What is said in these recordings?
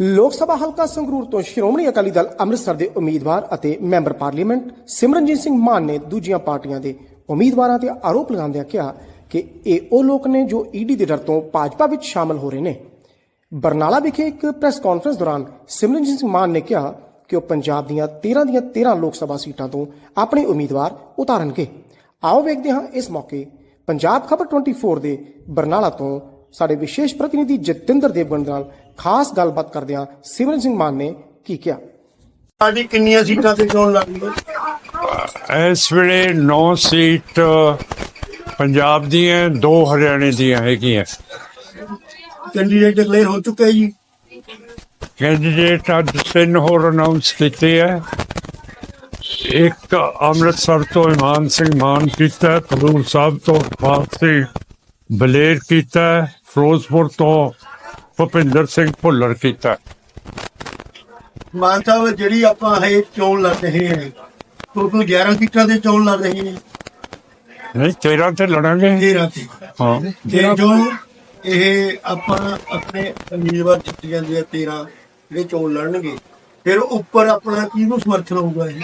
ਲੋਕ ਸਭਾ ਹਲਕਾ ਸੰਗਰੂਰ ਤੋਂ ਸ਼੍ਰੋਮਣੀ ਅਕਾਲੀ ਦਲ ਅੰਮ੍ਰਿਤਸਰ ਦੇ ਉਮੀਦਵਾਰ ਅਤੇ ਮੈਂਬਰ ਪਾਰਲੀਮੈਂਟ ਸਿਮਰਨਜੀਤ ਸਿੰਘ ਮਾਨ ਨੇ ਦੂਜੀਆਂ ਪਾਰਟੀਆਂ ਦੇ ਉਮੀਦਵਾਰਾਂ ਤੇ ਆਰੋਪ ਲਗਾਉਂਦਿਆਂ ਕਿਹਾ ਕਿ ਇਹ ਉਹ ਲੋਕ ਨੇ ਜੋ ਈਡੀ ਦੇ ਡਰ ਤੋਂ ਭਾਜਪਾ ਵਿੱਚ ਸ਼ਾਮਲ ਹੋ ਰਹੇ ਨੇ। ਬਰਨਾਲਾ ਵਿਖੇ ਇੱਕ ਪ੍ਰੈਸ ਕਾਨਫਰੰਸ ਦੌਰਾਨ ਸਿਮਰਨਜੀਤ ਸਿੰਘ ਮਾਨ ਨੇ ਕਿਹਾ ਕਿ ਉਹ ਪੰਜਾਬ ਦੀਆਂ 13 ਦੀਆਂ 13 ਲੋਕ ਸਭਾ ਸੀਟਾਂ ਤੋਂ ਆਪਣੇ ਉਮੀਦਵਾਰ ਉਤਾਰਨਗੇ। ਆਓ ਵੇਖਦੇ ਹਾਂ ਇਸ ਮੌਕੇ ਪੰਜਾਬ ਖਬਰ 24 ਦੇ ਬਰਨਾਲਾ ਤੋਂ ਸਾਡੇ ਵਿਸ਼ੇਸ਼ ਪ੍ਰਤੀਨਿਧੀ ਜਤਿੰਦਰ ਦੇਵਗਨ ਨਾਲ ਖਾਸ ਗੱਲਬਾਤ ਕਰਦਿਆਂ ਸਿਮਰਨ ਸਿੰਘ ਮਾਨ ਨੇ ਕੀ ਕਿਹਾ? ਸਾਡੀ ਕਿੰਨੀਆਂ ਸੀਟਾਂ ਤੇ ਚੋਣ ਲੜਨੀ ਹੈ ਇਸ ਵੇਲੇ 9 ਸੀਟ ਪੰਜਾਬ ਦੀਆਂ ਦੋ ਹਰਿਆਣੇ ਦੀਆਂ ਹੈਗੀਆਂ। ਕੈਂਡੀਡੇਟ ਡਿਕਲੇਅਰ ਹੋ ਚੁੱਕਾ ਜੀ। ਕੈਂਡੀਡੇਟ ਅੱਜ ਤਿੰਨ ਹੋਰ ਅਨਾਉਂਸ ਕੀਤੇ ਹੈ ਇੱਕ ਅੰਮ੍ਰਿਤਸਰ ਤੋਂ ਇਮਾਨ ਸਿੰਘ ਮਾਨ ਕੀਤਾ ਖਡੂਰ ਸਾਹਿਬ ਤੋਂ ਵਾਪਸੀ ਬਲੇਰ ਕੀਤਾ ਫਿਰੋਜ਼ਪੁਰ ਤੋਂ ਭੁਪਿੰਦਰ ਸਿੰਘ ਭੁੱਲਰ ਕੀਤਾ। ਮਾਨ ਸਾਹਿਬ ਜਿਹੜੀ ਆਪਾਂ ਇਹ ਚੋਣ ਲੜ ਰਹੇ ਹਾਂ ਟੋਟਲ 11 ਸੀਟਾਂ ਤੇ ਚੋਣ ਲੜ ਰਹੇ ਹਾਂ ਨਹੀਂ 13 ਤੇ ਲੜਾਂਗੇ। 13 ਤੇ। ਹਾਂ। ਤੇ ਜੋ ਇਹ ਆਪਾਂ ਆਪਣੇ ਉਮੀਦਵਾਰ ਜਿੱਤ ਜਾਂਦੇ ਆ 13 ਜਿਹੜੇ ਚੋਣ ਲੜਨਗੇ ਫਿਰ ਉੱਪਰ ਆਪਣਾ ਕਿਹਨੂੰ ਸਮਰਥਨ ਹੋਊਗਾ ਇਹ?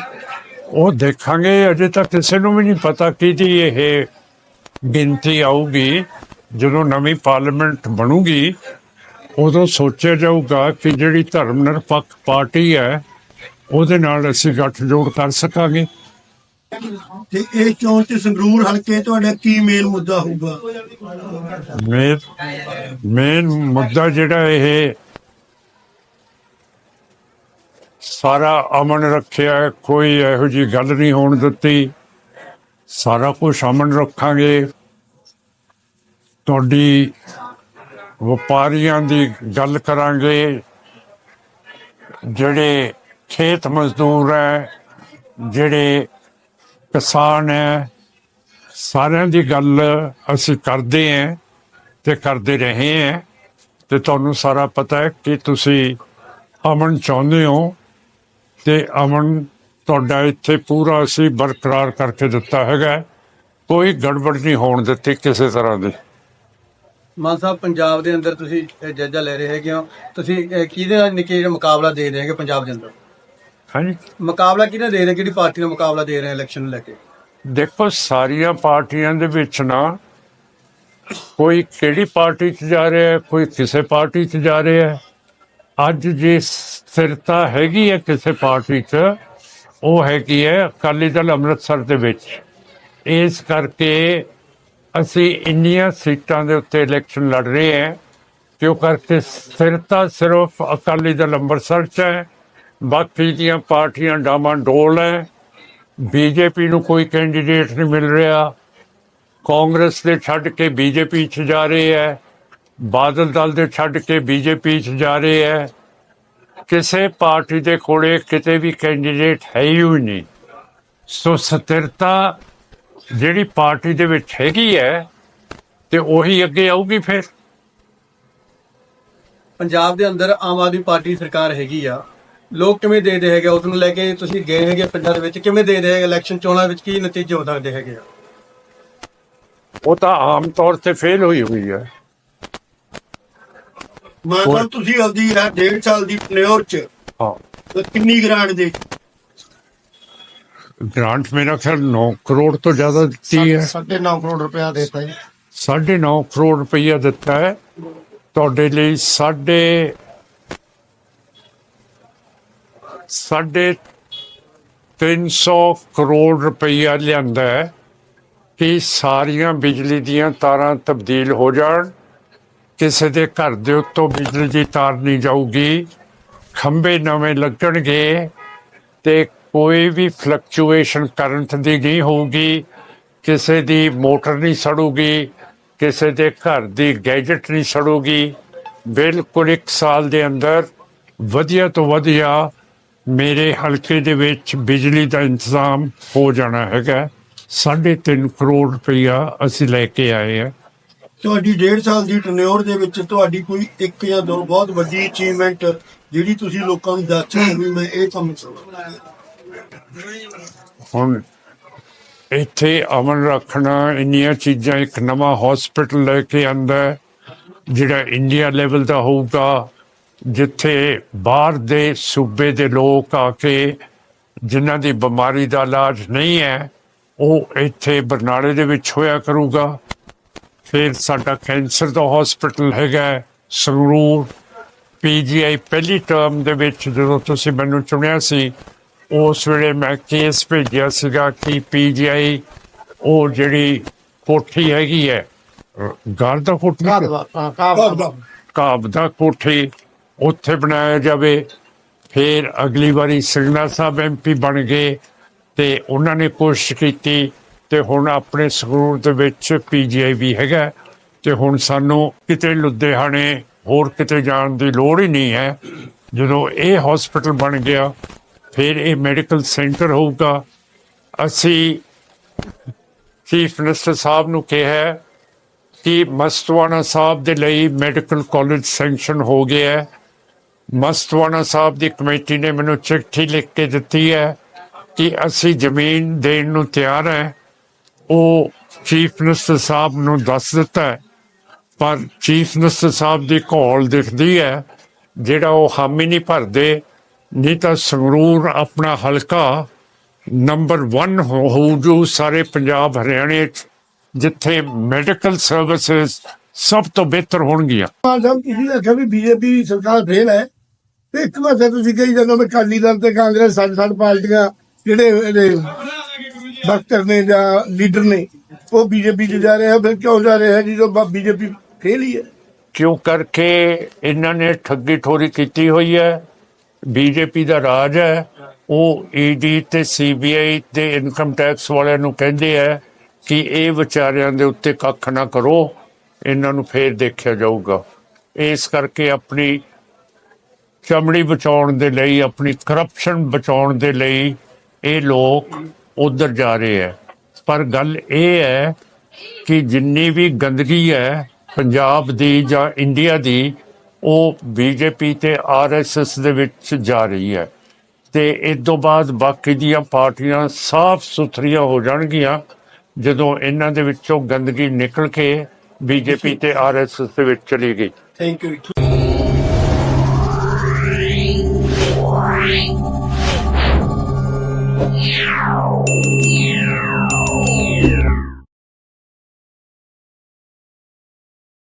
ਉਹ ਦੇਖਾਂਗੇ ਅਜੇ ਤੱਕ ਕਿਸੇ ਨੂੰ ਵੀ ਨਹੀਂ ਪਤਾ ਕਿਹਦੀ ਇਹ ਗਿਣਤੀ ਆਊਗੀ। ਜਦੋਂ ਨਵੀਂ ਪਾਰਲੀਮੈਂਟ ਬਣੂਗੀ ਉਦੋਂ ਸੋਚਿਆ ਜਾਊਗਾ ਕਿ ਜਿਹੜੀ ਧਰਮ ਨਿਰਪੱਖ ਪਾਰਟੀ ਹੈ ਉਹਦੇ ਨਾਲ ਅਸੀਂ ਗੱਠਜੋੜ ਕਰ ਸਕਾਂਗੇ। ਤੇ ਇਹ ਚੋਣ ਚ ਸੰਗਰੂਰ ਹਲਕੇ ਤੁਹਾਡਾ ਕੀ ਮੇਨ ਮੁੱਦਾ ਹੋਊਗਾ? ਮੇਨ ਮੇਨ ਮੁੱਦਾ ਜਿਹੜਾ ਇਹ ਸਾਰਾ ਅਮਨ ਰੱਖਿਆ ਕੋਈ ਇਹੋ ਜੀ ਗੱਲ ਨਹੀਂ ਹੋਣ ਦਿੱਤੀ। ਸਾਰਾ ਕੁਝ ਅਮਨ ਰੱਖਾਂਗੇ। ਤੁਹਾਡੀ ਵਪਾਰੀਆਂ ਦੀ ਗੱਲ ਕਰਾਂਗੇ। ਜਿਹੜੇ ਖੇਤ ਮਜ਼ਦੂਰ ਹੈ, ਜਿਹੜੇ ਕਿਸਾਨ ਹੈ, ਸਾਰਿਆਂ ਦੀ ਗੱਲ ਅਸੀਂ ਕਰਦੇ ਹਾਂ ਤੇ ਕਰਦੇ ਰਹੇ ਹਾਂ। ਤੇ ਤੁਹਾਨੂੰ ਸਾਰਾ ਪਤਾ ਹੈ ਕਿ ਤੁਸੀਂ ਅਮਨ ਚਾਹੁੰਦੇ ਹੋ ਤੇ ਅਮਨ ਤੁਹਾਡਾ ਇੱਥੇ ਪੂਰਾ ਅਸੀਂ ਬਰਕਰਾਰ ਕਰਕੇ ਦਿੱਤਾ ਹੈਗਾ। ਕੋਈ ਗੜਬੜ ਨਹੀਂ ਹੋਣ ਦਿੱਤੀ ਕਿਸੇ ਤਰ੍ਹਾਂ ਦੀ। ਮਾਨ ਸਾਹਿਬ ਪੰਜਾਬ ਦੇ ਅੰਦਰ ਤੁਸੀਂ ਇਹ ਜਾਇਜ਼ਾ ਲੈ ਰਹੇ ਹੈਗੇ ਹੋ। ਤੁਸੀਂ ਇਹ ਕਿਹਦੇ ਨਾਲ ਨਿੱਕੇ ਮੁਕਾਬਲਾ ਦੇ ਰਹੇ ਹੈਗੇ ਪੰਜਾਬ ਦੇ ਅੰਦਰ? ਹਾਂਜੀ। ਮੁਕਾਬਲਾ ਕਿਹਨੇ ਦੇ ਰਹੇ? ਕਿਹੜੀ ਪਾਰਟੀ ਨਾਲ ਮੁਕਾਬਲਾ ਦੇ ਰਹੇ ਇਲੈਕਸ਼ਨ ਨੂੰ ਲੈ ਕੇ? ਦੇਖੋ ਸਾਰੀਆਂ ਪਾਰਟੀਆਂ ਦੇ ਵਿੱਚ ਨਾ ਕੋਈ ਕਿਹੜੀ ਪਾਰਟੀ 'ਚ ਜਾ ਰਿਹਾ ਹੈ ਕੋਈ ਕਿਸੇ ਪਾਰਟੀ 'ਚ ਜਾ ਰਿਹਾ ਹੈ। ਅੱਜ ਜੇ ਸਥਿਰਤਾ ਹੈਗੀ ਹੈ ਕਿਸੇ ਪਾਰਟੀ 'ਚ ਉਹ ਹੈਗੀ ਹੈ ਅਕਾਲੀ ਦਲ ਅੰਮ੍ਰਿਤਸਰ ਦੇ ਵਿੱਚ। ਇਸ ਕਰਕੇ ਅਸੀਂ ਇੰਨੀਆਂ ਸੀਟਾਂ ਦੇ ਉੱਤੇ ਇਲੈਕਸ਼ਨ ਲੜ ਰਹੇ ਹਾਂ, ਕਿਉਂ ਕਰਕੇ ਸਥਿਰਤਾ ਸਿਰਫ ਅਕਾਲੀ ਦਲ ਅੰਮ੍ਰਿਤਸਰ 'ਚ ਹੈ, ਬਾਕੀ ਦੀਆਂ ਪਾਰਟੀਆਂ ਡਾਮਾਂ ਡੋਲ ਹੈ, ਬੀਜੇਪੀ ਨੂੰ ਕੋਈ ਕੈਂਡੀਡੇਟ ਨਹੀਂ ਮਿਲ ਰਿਹਾ, ਕਾਂਗਰਸ ਦੇ ਛੱਡ ਕੇ ਬੀਜੇਪੀ 'ਚ ਜਾ ਰਹੇ ਹੈ, ਬਾਦਲ ਦਲ ਦੇ ਛੱਡ ਕੇ ਬੀਜੇਪੀ 'ਚ ਜਾ ਰਹੇ ਹੈ, ਕਿਸੇ ਪਾਰਟੀ ਦੇ ਕੋਲੇ ਕਿਤੇ ਵੀ ਕੈਂਡੀਡੇਟ ਹੈ ਹੀ ਨਹੀਂ। ਸੋ ਸਥਿਰਤਾ ਜਿਹੜੀ ਪਾਰਟੀ ਦੇ ਵਿੱਚ ਹੈਗੀ ਹੈ ਤੇ ਉਹੀ ਅੱਗੇ ਆਊਗੀ ਫਿਰ? ਪੰਜਾਬ ਦੇ ਅੰਦਰ ਆਮ ਆਦਮੀ ਪਾਰਟੀ ਸਰਕਾਰ ਹੈਗੀ ਆ। ਲੋਕ ਕਿਵੇਂ ਦੇ ਦੇ ਹੈਗੇ ਉਸ ਨੂੰ ਲੈ ਕੇ ਤੁਸੀਂ ਗਏ ਹੈਗੇ ਪਿੰਡਾਂ ਦੇ ਵਿੱਚ। ਕਿਵੇਂ ਦੇ ਦੇ ਹੈਗੇ ਇਲੈਕਸ਼ਨ ਚੋਣਾਂ ਵਿੱਚ ਕੀ ਨਤੀਜੇ ਹੋ ਸਕਦੇ ਹੈਗੇ ਆ? ਉਹ ਤਾਂ ਆਮ ਤੌਰ ਤੇ ਫੇਲ ਹੋਈ ਹੋਈ ਹੈ। ਮਾਨ ਸਾਹਿਬ ਤੁਸੀਂ ਆਪਦੀ ਇਹ ਡੇਢ ਸਾਲ ਦੀ ਟਨਿਓਰ ਚ ਹਾਂ। ਕਿੰਨੀ ਗ੍ਰਾਂਟ ਦੇ ਗ੍ਰਾਂਟ ਮੇਰਾ ਖਿਆਲ 9 ਕਰੋੜ ਤੋਂ ਜ਼ਿਆਦਾ ਦਿੱਤੀ ਹੈ। ਸਾਢੇ 9 ਕਰੋੜ ਰੁਪਇਆ ਦੇਤਾ ਜੀ। ਸਾਢੇ 9 ਕਰੋੜ ਰੁਪਈਆ ਦਿੱਤਾ ਹੈ। ਤੁਹਾਡੇ ਲਈ ਸਾਢੇ ਸਾਢੇ 300 ਕਰੋੜ ਰੁਪਈਆ ਲਿਆਂਦਾ ਹੈ ਕਿ ਸਾਰੀਆਂ ਬਿਜਲੀ ਦੀਆਂ ਤਾਰਾਂ ਤਬਦੀਲ ਹੋ ਜਾਣ। ਕਿਸੇ ਦੇ ਘਰ ਦੇ ਉੱਤੋਂ ਬਿਜਲੀ ਦੀ ਤਾਰ ਨਹੀਂ ਜਾਊਗੀ। ਖੰਭੇ ਨਵੇਂ ਲੱਗਣਗੇ ਤੇ ਕੋਈ ਵੀ ਫਲਕਚੁਏਸ਼ਨ ਕਰੰਟ ਦੀ ਨਹੀਂ ਹੋਊਗੀ, ਕਿਸੇ ਦੀ ਮੋਟਰ ਨਹੀਂ ਸੜੂਗੀ, ਕਿਸੇ ਦੇ ਘਰ ਦੀ ਗੈਜਟ ਨਹੀਂ ਸੜੂਗੀ, ਬਿਲਕੁਲ ਇੱਕ ਸਾਲ ਦੇ ਅੰਦਰ ਵਧੀਆ ਤੋਂ ਵਧੀਆ ਮੇਰੇ ਹਲਕੇ ਦੇ ਵਿੱਚ ਬਿਜਲੀ ਦਾ ਇੰਤਜ਼ਾਮ ਹੋ ਜਾਣਾ ਹੈਗਾ। 3.5 ਕਰੋੜ ਰੁਪਈਆ ਅਸੀਂ ਲੈ ਕੇ ਆਏ ਆ। ਤੁਹਾਡੀ ਡੇਢ ਸਾਲ ਦੀ ਟਨਿਓਰ ਦੇ ਵਿੱਚ ਤੁਹਾਡੀ ਕੋਈ ਇੱਕ ਜਾਂ ਦੋ ਬਹੁਤ ਵੱਡੀ ਅਚੀਵਮੈਂਟ ਜਿਹੜੀ ਤੁਸੀਂ ਲੋਕਾਂ ਨੂੰ ਦੱਸ ਰਹੇ ਹੋ, ਵੀ ਮੈਂ ਇਹ ਕੰਮ ਕਰਾਂ ਹੁਣ ਇੱਥੇ ਅਮਨ ਰੱਖਣਾ ਇੰਨੀਆਂ ਚੀਜ਼ਾਂ ਇੱਕ ਨਵਾਂ ਹਸਪੀਟਲ ਲੈ ਕੇ ਆਂਦਾ ਜਿਹੜਾ ਇੰਡੀਆ ਲੈਵਲ ਦਾ ਹੋਊਗਾ ਜਿੱਥੇ ਬਾਹਰ ਦੇ ਸੂਬੇ ਦੇ ਲੋਕ ਆ ਕੇ ਜਿਨ੍ਹਾਂ ਦੀ ਬਿਮਾਰੀ ਦਾ ਇਲਾਜ ਨਹੀਂ ਹੈ ਉਹ ਇੱਥੇ ਬਰਨਾਲੇ ਦੇ ਵਿੱਚ ਹੋਇਆ ਕਰੂਗਾ। ਫਿਰ ਸਾਡਾ ਕੈਂਸਰ ਦਾ ਹਸਪੀਟਲ ਹੈਗਾ ਹੈ, ਸੰਗਰੂਰ। ਪੀਜੀਆਈ ਪਹਿਲੀ ਟਰਮ ਦੇ ਵਿੱਚ ਜਦੋਂ ਤੁਸੀਂ ਮੈਨੂੰ ਚੁਣਿਆ ਸੀ ਉਸ ਵੇਲੇ ਮੈਂ ਕੇਸ ਭੇਜਿਆ ਸੀਗਾ ਕਿ ਪੀਜੀਆਈ ਉਹ ਜਿਹੜੀ ਕੋਠੀ ਹੈਗੀ ਹੈ ਗਾਰ ਦਾ ਕੋਠੀ ਕਾਬ ਦਾ ਕੋਠੀ ਉੱਥੇ ਬਣਾਇਆ ਜਾਵੇ ਫਿਰ ਅਗਲੀ ਵਾਰੀ ਸਿੰਘਨਾ ਸਾਹਿਬ ਐਮਪੀ ਬਣ ਗਏ ਤੇ ਉਹਨਾਂ ਨੇ ਕੋਸ਼ਿਸ਼ ਕੀਤੀ ਤੇ ਹੁਣ ਆਪਣੇ ਸੰਗਰੂਰ ਦੇ ਵਿੱਚ ਪੀਜੀਆਈ ਵੀ ਹੈਗਾ ਤੇ ਹੁਣ ਸਾਨੂੰ ਕਿਤੇ ਲੁਧਿਆਣੇ ਹੋਰ ਕਿਤੇ ਜਾਣ ਦੀ ਲੋੜ ਹੀ ਨਹੀਂ ਹੈ। ਜਦੋਂ ਇਹ ਹਸਪੀਟਲ ਬਣ ਗਿਆ ਫਿਰ ਇਹ ਮੈਡੀਕਲ ਸੈਂਟਰ ਹੋਊਗਾ। ਅਸੀਂ ਚੀਫ ਮਿਨਿਸਟਰ ਸਾਹਿਬ ਨੂੰ ਕਿਹਾ ਕਿ ਮਸਤਵਾਨਾ ਸਾਹਿਬ ਦੇ ਲਈ ਮੈਡੀਕਲ ਕਾਲਜ ਸੈਂਕਸ਼ਨ ਹੋ ਗਿਆ ਹੈ। ਮਸਤਵਾਨਾ ਸਾਹਿਬ ਦੀ ਕਮੇਟੀ ਨੇ ਮੈਨੂੰ ਚਿੱਠੀ ਲਿਖ ਕੇ ਦਿੱਤੀ ਹੈ ਕਿ ਅਸੀਂ ਜ਼ਮੀਨ ਦੇਣ ਨੂੰ ਤਿਆਰ ਹੈ। ਉਹ ਚੀਫ ਮਿਨਿਸਟਰ ਸਾਹਿਬ ਨੂੰ ਦੱਸ ਦਿੱਤਾ ਪਰ ਚੀਫ ਮਿਨਿਸਟਰ ਸਾਹਿਬ ਦੀ ਘੋਲ ਦਿਖਦੀ ਹੈ, ਜਿਹੜਾ ਉਹ ਹਾਮੀ ਨਹੀਂ ਭਰਦੇ। ਨਹੀਂ ਤਾਂ ਸੰਗਰੂਰ ਆਪਣਾ ਹਲਕਾ ਨੰਬਰ 1 ਹੋ ਜੂ ਸਾਰੇ ਪੰਜਾਬ ਹਰਿਆਣੇ 'ਚ ਜਿੱਥੇ ਮੈਡੀਕਲ ਸਰਵਿਸਿਜ਼ ਸਭ ਤੋਂ ਬਿਹਤਰ ਹੋਣਗੀਆਂ। ਸਾਹਿਬ ਤੁਸੀਂ ਆਖਿਆ ਵੀ ਬੀਜੇਪੀ ਸਰਕਾਰ ਫੇਲ ਹੈ ਤੇ ਇੱਕ ਪਾਸੇ ਤੁਸੀਂ ਕਹੀ ਜਾਂਦੇ ਹੋ ਵੀ ਅਕਾਲੀ ਦਲ ਤੇ ਕਾਂਗਰਸ ਸਾਡੇ ਸਾਡੇ ਪਾਰਟੀਆਂ ਜਿਹੜੇ ਇਹਦੇ ਡਾਕਟਰ ਨੇ ਜਾਂ ਲੀਡਰ ਨੇ ਉਹ ਬੀਜੇਪੀ 'ਚ ਜਾ ਰਹੇ ਆ ਫਿਰ ਕਿਉਂ ਜਾ ਰਹੇ ਆ ਜਦੋਂ ਬੀਜੇਪੀ ਫੇਲ ਹੀ ਹੈ? ਕਿਉਂ ਕਰਕੇ ਇਹਨਾਂ ਨੇ ਠੱਗੀ ਠੋਰੀ ਕੀਤੀ ਹੋਈ ਹੈ? ਬੀਜੇਪੀ ਦਾ ਰਾਜ ਹੈ, ਉਹ ਈਡੀ ਤੇ ਸੀਬੀਆਈ ਤੇ ਇਨਕਮ ਟੈਕਸ ਵਾਲਿਆਂ ਨੂੰ ਕਹਿੰਦੇ ਆ ਕਿ ਇਹ ਵਿਚਾਰਿਆਂ ਦੇ ਉੱਤੇ ਕੱਖ ਨਾ ਕਰੋ, ਇਹਨਾਂ ਨੂੰ ਫੇਰ ਦੇਖਿਆ ਜਾਊਗਾ। ਇਸ ਕਰਕੇ ਆਪਣੀ ਚਮੜੀ ਬਚਾਉਣ ਦੇ ਲਈ, ਆਪਣੀ ਕਰਪਸ਼ਨ ਬਚਾਉਣ ਦੇ ਲਈ ਇਹ ਲੋਕ ਉਧਰ ਜਾ ਰਹੇ ਹੈ ਪਰ ਗੱਲ ਇਹ ਹੈ ਕਿ ਜਿੰਨੀ ਵੀ ਗੰਦਗੀ ਹੈ, ਪੰਜਾਬ ਦੀ ਜਾਂ ਇੰਡੀਆ ਦੀ ਉਹ ਬੀਜੇਪੀ ਤੇ ਆਰਐਸਐਸ ਦੇ ਵਿੱਚ ਜਾ ਰਹੀ ਹੈ। ਤੇ ਇਸ ਤੋਂ ਬਾਅਦ ਬਾਕੀ ਦੀਆਂ ਪਾਰਟੀਆਂ ਸਾਫ਼ ਸੁਥਰੀਆਂ ਹੋ ਜਾਣਗੀਆਂ ਜਦੋਂ ਇਹਨਾਂ ਦੇ ਵਿੱਚੋਂ ਗੰਦਗੀ ਨਿਕਲ ਕੇ ਬੀਜੇਪੀ ਤੇ ਆਰਐਸਐਸ ਦੇ ਵਿੱਚ ਚਲੀ ਗਈ। Thank you Yeah.